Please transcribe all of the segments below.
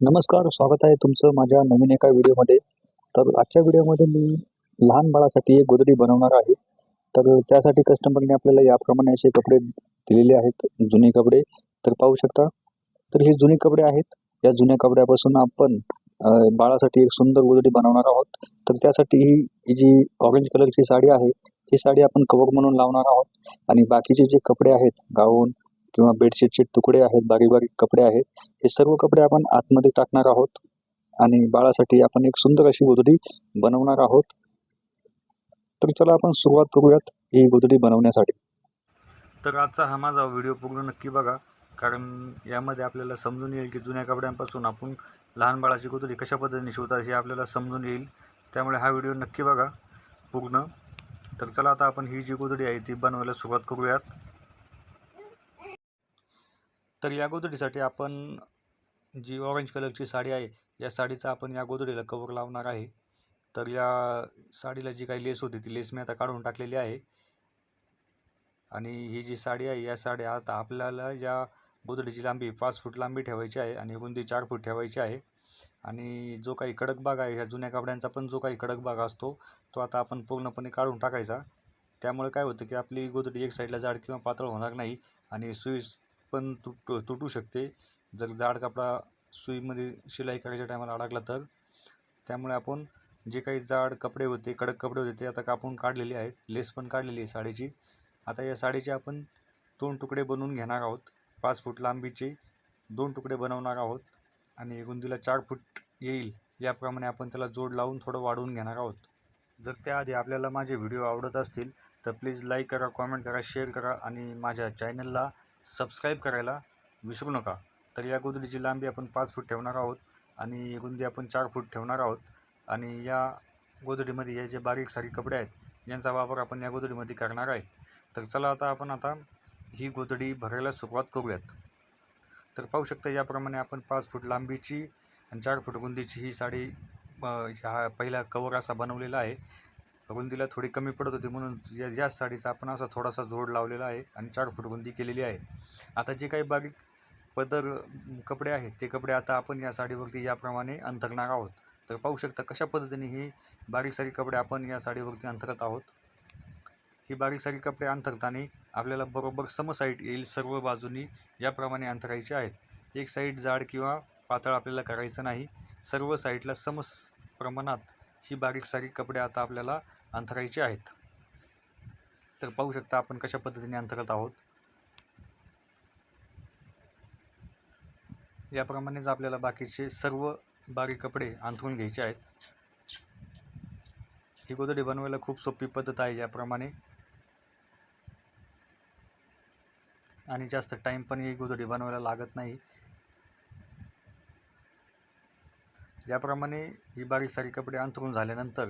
नमस्कार स्वागत आहे तुमचं माझ्या नवीन एका व्हिडिओमध्ये. तर आजच्या व्हिडिओमध्ये मी लहान बाळासाठी एक गोदडी बनवणार आहे. तर त्यासाठी कस्टमरने आपल्याला याप्रमाणे असे कपडे दिलेले आहेत जुने कपडे. तर पाहू शकता. तर हे जुने कपडे आहेत. या जुन्या कपड्यापासून आपण बाळासाठी एक सुंदर गोदडी बनवणार आहोत. तर त्यासाठी ही ही जी ऑरेंज कलरची साडी आहे ही साडी आपण कवक म्हणून लावणार आहोत. आणि बाकीचे जे कपडे आहेत गाऊन किंवा बेडशीटचे तुकडे आहेत बारीक बारीक कपडे आहेत हे सर्व कपडे आपण आतमध्ये टाकणार आहोत. आणि बाळासाठी आपण एक सुंदर अशी गोधडी बनवणार आहोत. तर चला आपण सुरुवात करूयात ही गोधडी बनवण्यासाठी. तर आजचा हा माझा व्हिडिओ पूर्ण नक्की बघा. कारण यामध्ये आपल्याला समजून येईल की जुन्या कपड्यांपासून आपण लहान बाळाची गोधडी कशा पद्धतीने शिवतात हे आपल्याला समजून येईल. त्यामुळे हा व्हिडिओ नक्की बघा. पूर्ण. तर चला आता आपण ही जी गोधडी आहे ती बनवायला सुरुवात करूयात. तर या गोधडीसाठी आपण जी ऑरेंज कलरची साडी आहे या साडीचा आपण या गोधडीला कवर लावणार आहे. तर या साडीला जी काही लेस होती ती लेस मी आता काढून टाकलेली आहे. आणि ही जी साडी आहे या साडी आता आपल्याला या गोधडीची लांबी पाच फूट लांबी ठेवायची आहे आणि रुंदी चार फूट ठेवायची आहे. आणि जो काही कडक भाग आहे ह्या जुन्या कपड्यांचा पण जो काही कडक भाग असतो तो आता आपण पूर्णपणे काढून टाकायचा. त्यामुळे काय होतं की आपली गोधडी एक साईडला जाड किंवा पातळ होणार नाही आणि सुई पण तुट तुटू शकते. जर जाड कपडा सुईमध्ये शिलाई करायच्या टायमाला अडकला तर? त्यामुळे आपण जे काही जाड कपडे होते कडक कपडे होते ते आता कापून काढलेले आहेत. लेस पण काढलेली आहे साडीची. आता या साडीचे आपण दोन तुकडे बनवून घेणार आहोत. पाच फूट लांबीचे दोन तुकडे बनवणार आहोत आणि रुंदीला चार फूट येईल. याप्रमाणे आपण त्याला जोड लावून थोडं वाढवून घेणार आहोत. जर त्याआधी आपल्याला माझे व्हिडिओ आवडत असतील तर प्लीज लाईक करा कॉमेंट करा शेअर करा आणि माझ्या चॅनलला सबस्क्राईब करायला विसरू नका. तर या गोदडीची लांबी आपण पाच फूट ठेवणार आहोत आणि रुंदी आपण चार फूट ठेवणार आहोत. आणि या गोदडीमध्ये हे जे बारीक सारीक कपडे आहेत यांचा वापर आपण या गोदडीमध्ये करणार आहे. तर चला आता आपण आता ही गोदडी भरायला सुरुवात करूयात. तर पाहू शकता याप्रमाणे आपण पाच फूट लांबीची आणि चार फूट रुंदीची ही साडी हा पहिला कवर असा बनवलेला आहे. रुंदीला थोडी कमी पडत होती म्हणून या या साडीचा आपण असा थोडासा जोड लावलेला आहे आणि चार फूट रुंदी केलेली आहे. आता जे काही बारीक पदर कपडे आहेत ते कपडे आता आपण या साडीवरती याप्रमाणे अंतरणार आहोत. तर पाहू शकता कशा पद्धतीने ही बारीक सारीक कपडे आपण या साडीवरती अंतरत आहोत. ही बारीक सारीक कपडे अंतरताना आपल्याला बरोबर सम साईड येईल सर्व बाजूनी याप्रमाणे अंतरायचे आहेत. एक साईड जाड किंवा पातळ आपल्याला करायचं नाही. सर्व साईडला सम प्रमाणात ही बारीक सारीक कपडे आता आपल्याला अंथरायचे आहेत. तर पाहू शकता आपण कशा पद्धतीने अंतरत आहोत. याप्रमाणेच आपल्याला बाकीचे सर्व बारीक कपडे अंथरून घ्यायचे आहेत. ही गोदडी बनवायला खूप सोपी पद्धत आहे याप्रमाणे. आणि जास्त टाईम पण ही गोदडी बनवायला लागत नाही. याप्रमाणे ही बारीक सारी कपडे अंथरून झाल्यानंतर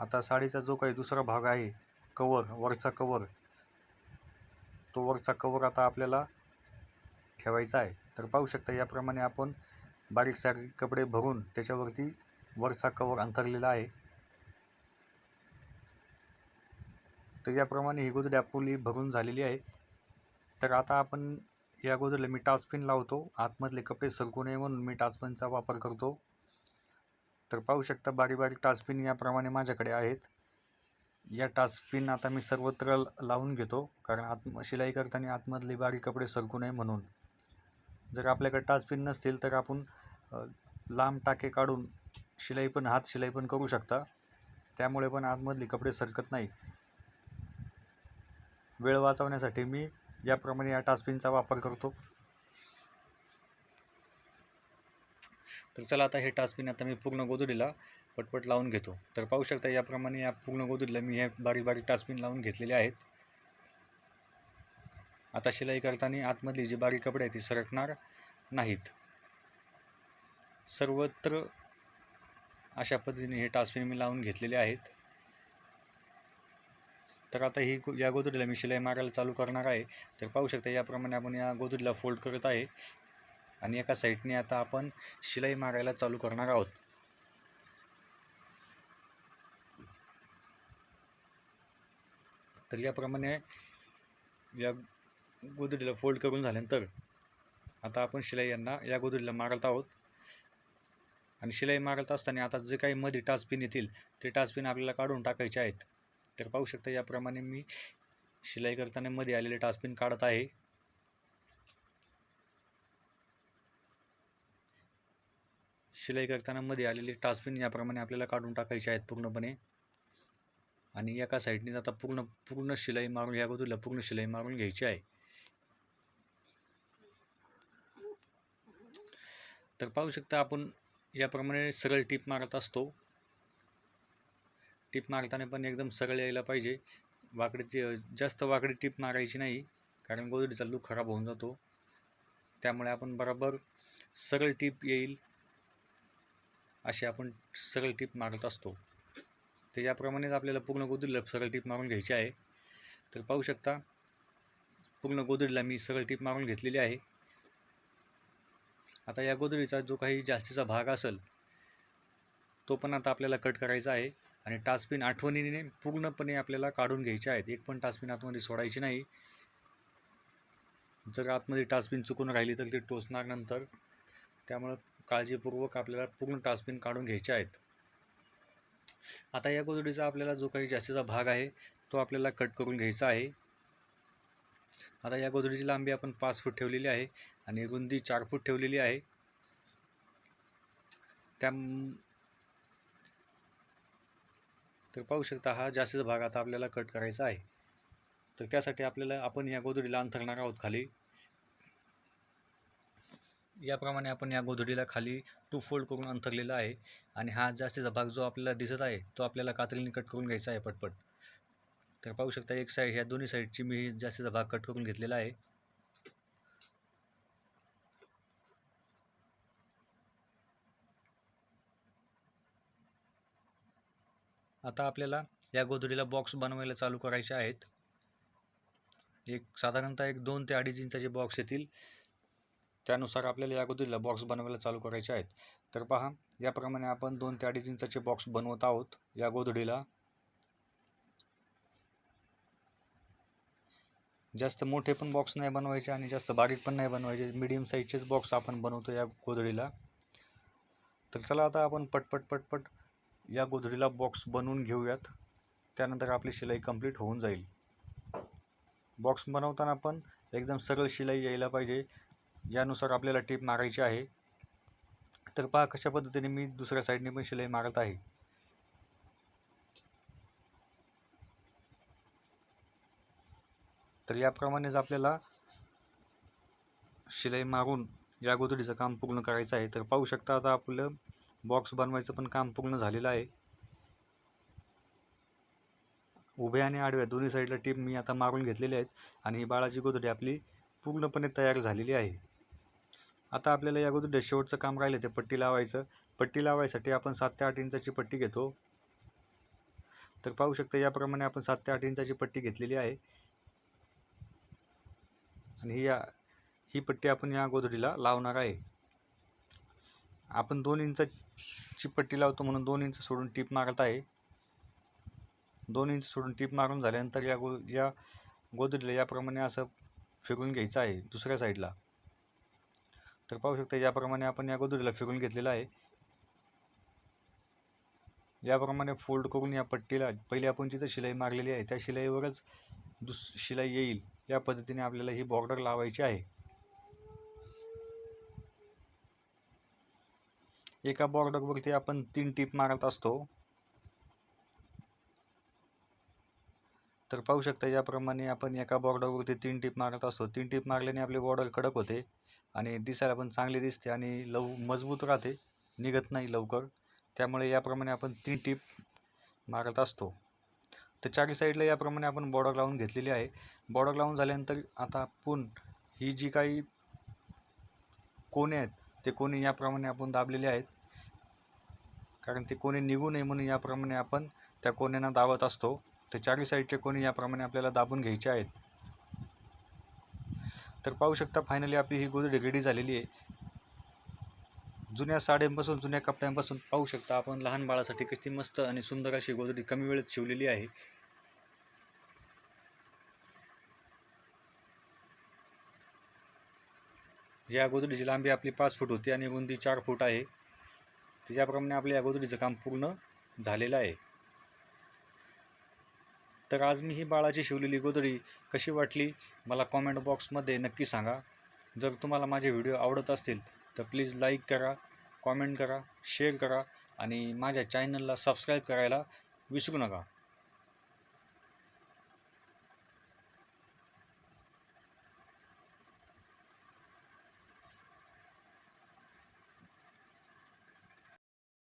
आता साडीचा जो काही दुसरा भाग आहे कवर वरचा कवर तो वरचा कवर आता आपल्याला ठेवायचा आहे. तर पाहू शकता याप्रमाणे आपण बारीक सारीक कपडे भरून त्याच्यावरती वरचा कवर अंथरलेला आहे. तर याप्रमाणे ही गोदडी आपली भरून झालेली आहे. तर आता आपण या गोदडीला मी टाचपिन लावतो. आतमधले कपडे सरकू नये म्हणून मी टाचपिनचा वापर करतो. तर पाहू शकता बारीक बारीक टाचपिन याप्रमाणे माझ्याकडे आहेत. या टाचपिन आता मी सर्वत्र लावून घेतो कारण आत शिलाई करताना आतमधले बारीक कपडे सरकू नये म्हणून. जर आपल्याकडे टाचपिन नसतील तर आपण लांब टाके काढून शिलाई पण हात शिलाई पण करू शकता. त्यामुळे पण आतमधले कपडे सरकत नाही. वेळ वाचवण्यासाठी मी याप्रमाणे या टाचपिनचा वापर करतो. तर चला आता हे टास्पिन आता मी पूर्ण गोदडीला पटपट लावून घेतो. तर पाहू शकता याप्रमाणे या पूर्ण गोदडीला मी हे बारीक बारीक टास्पिन लावून घेतलेले आहेत. आता शिलाई करताना आतमधली जी बारीक कपडे आहेत ती सरकणार नाहीत. सर्वत्र अशा पद्धतीने हे टास्पिन मी लावून घेतलेले आहेत. तर आता ही या गोदडीला मी शिलाई मारायला चालू करणार आहे. तर पाहू शकता याप्रमाणे आपण या गोदडीला फोल्ड करत आहे. आणि एका साईडने आता आपण शिलाई मारायला चालू करणार आहोत. तर याप्रमाणे या गोदडीला फोल्ड करून झाल्यानंतर आता आपण शिलाई यांना या गोदडीला मारत आहोत. आणि शिलाई मारत असताना आता जे काही मध्ये टाचपिन येतील ते टाचपिन आपल्याला काढून टाकायचे आहेत. तर पाहू शकता याप्रमाणे मी शिलाई करताना मध्ये आलेले टाचपिन काढत आहे. शिलाई करताना मध्ये आलेले टास्बिन याप्रमाणे आपल्याला काढून टाकायचे आहेत पूर्णपणे. आणि एका साईडने आता पूर्ण पूर्ण शिलाई मारून या बाजूला पूर्ण शिलाई मारून घ्यायची आहे. तर पाहू शकता आपण याप्रमाणे सरळ टीप मारत असतो. टीप मारताना पण एकदम सरळ यायला पाहिजे. वाकडीची जास्त वाकडी टीप मारायची नाही कारण गोदडीचा लूक खराब होऊन जातो. त्यामुळे आपण बरोबर सरळ टीप येईल. अशी आपण सरळ टीप मारत असतो. तर याप्रमाणेच आपल्याला पूर्ण गोदडीला सरळ टीप मारून घ्यायची आहे. तर पाहू शकता पूर्ण गोदडीला मी सरळ टीप मारून घेतलेली आहे. आता या गोदडीचा जो काही जास्तीचा भाग असेल तो पण आता आपल्याला कट करायचा आहे आणि टास्पिन आठवणीने पूर्णपणे आपल्याला काढून घ्यायचे आहेत. एक पण टास्पिन आतमध्ये सोडायची नाही. जर आतमध्ये टास्पिन चुकून राहिली तर ती टोचणार नंतर. त्यामुळं काळजीपूर्वक आपल्याला पूर्ण टाचपिन काढून घ्यायचे आहेत. आता या गोदडीचा आपल्याला जो काही जास्तीचा भाग आहे तो आपल्याला कट करून घ्यायचा आहे. आता या गोदडीची लांबी आपण पाच फूट ठेवलेली आहे आणि रुंदी चार फूट ठेवलेली आहे. त्या तर पाहू शकता हा जास्तीचा भाग आता आपल्याला कट करायचा आहे. तर त्यासाठी आपल्याला आपण या गोदडीला अंथरणार आहोत खाली. याप्रमाणे आपण या गोधडीला खाली टू फोल्ड करून अंथरलेला आहे आणि हा जास्तीचा भाग जो आपल्याला दिसत आहे तो आपल्याला कात्रीने कट करून घ्यायचा आहे पटपट. तर पाहू शकता एक साईड ह्या दोन्ही साईडची मी जास्तीचा भाग कट करून घेतलेला आहे. आता आपल्याला या गोधडीला बॉक्स बनवायला चालू करायचे आहेत. एक साधारणतः एक दोन ते अडीच इंचाचे बॉक्स येतील. त्यानुसार आपल्याला या गोधडीला बॉक्स बनवायला चालू करायचे आहेत. तर पहा याप्रमाणे आपण दोन ते अडीच इंचाचे बॉक्स बनवत आहोत या गोधडीला जास्त मोठे पण बॉक्स नाही बनवायचे आणि जास्त बारीक पण नाही बनवायचे. मीडियम साईजचेच बॉक्स आपण बनवतो या गोधडीला तर चला आता आपण पटपट पटपट या गोधडीला बॉक्स बनवून घेऊयात. त्यानंतर आपली शिलाई कंप्लीट होऊन जाईल. बॉक्स बनवताना पण एकदम सरळ शिलाई यायला पाहिजे. यानुसार आपल्याला टेप मारायची आहे. तर पहा कशा पद्धतीने मी दुसऱ्या साईडने पण शिलाई मारत आहे. तर याप्रमाणेच आपल्याला शिलाई मारून या गोधडीचं काम पूर्ण करायचं आहे. तर पाहू शकता आता आपलं बॉक्स बनवायचं पण काम पूर्ण झालेलं आहे. उभ्या आणि आडव्या दोन्ही साईडला टीप मी आता मारून घेतलेली आहेत आणि ही बाळाची गोधडी आपली पूर्णपणे तयार झालेली आहे. आता आपल्याला या अगोदर शेवटचं काम राहिलं ते पट्टी लावायचं. पट्टी लावायसाठी आपण सात ते आठ इंचाची पट्टी घेतो. तर पाहू शकता याप्रमाणे आपण सात ते आठ इंचाची पट्टी घेतलेली आहे. आणि ही या ही पट्टी आपण या गोधडीला लावणार आहे. आपण दोन इंचाची पट्टी लावतो म्हणून दोन इंच सोडून टीप मारत आहे. दोन इंच सोडून टीप मारून झाल्यानंतर या गो या गोधडीला याप्रमाणे असं फिरून घ्यायचं आहे दुसऱ्या साईडला. तर पाहू शकता याप्रमाणे आपण या गोदडीला फिरून घेतलेला आहे. याप्रमाणे फोल्ड करून या पट्टीला पहिले आपण जिथं शिलाई मारलेली आहे त्या शिलाईवरच दुस शिलाई येईल. या पद्धतीने आपल्याला ही बॉर्डर लावायची आहे. एका बॉर्डरवरती आपण तीन टीप मारत असतो. तर पाहू शकता याप्रमाणे आपण एका बॉर्डरवरती तीन टीप मारत असतो. तीन टीप मारल्याने आपली बॉर्डर कडक होते. आणि दिसायला पण चांगली दिसते आणि लव मजबूत राहते निघत नाही लवकर. त्यामुळे याप्रमाणे आपण तीन टीप मारत असतो. तर चारी साईडला याप्रमाणे आपण बॉर्डर लावून घेतलेली आहे. बॉर्डर लावून झाल्यानंतर आता पुन ही जी काही कोणे आहेत ते कोणी याप्रमाणे आपण दाबलेले आहेत. कारण ते कोणी निघू नये म्हणून याप्रमाणे आपण त्या कोण्यांना दाबत असतो. तर चारी साईडचे कोणी याप्रमाणे आपल्याला दाबून घ्यायचे आहेत. तर पाहू शकता फायनली आपली ही गोदडी रेडी झालेली आहे. जुन्या साड्यांपासून जुन्या कपड्यांपासून पाहू शकता आपण लहान बाळासाठी किती मस्त आणि सुंदर अशी गोदडी कमी वेळेत शिवलेली आहे. या गोदडीची लांबी आपली पाच फूट होती आणि रुंदी चार फूट आहे. त्याच्याप्रमाणे आपल्या या गोदडीचं काम पूर्ण झालेलं आहे. तर आज मी ही बाळाची शिवलेली गोधडी कशी वाटली मला कॉमेंट बॉक्समध्ये नक्की सांगा. जर तुम्हाला माझे व्हिडिओ आवडत असतील तर प्लीज लाईक करा कॉमेंट करा शेअर करा आणि माझ्या चॅनलला सबस्क्राईब करायला विसरू नका.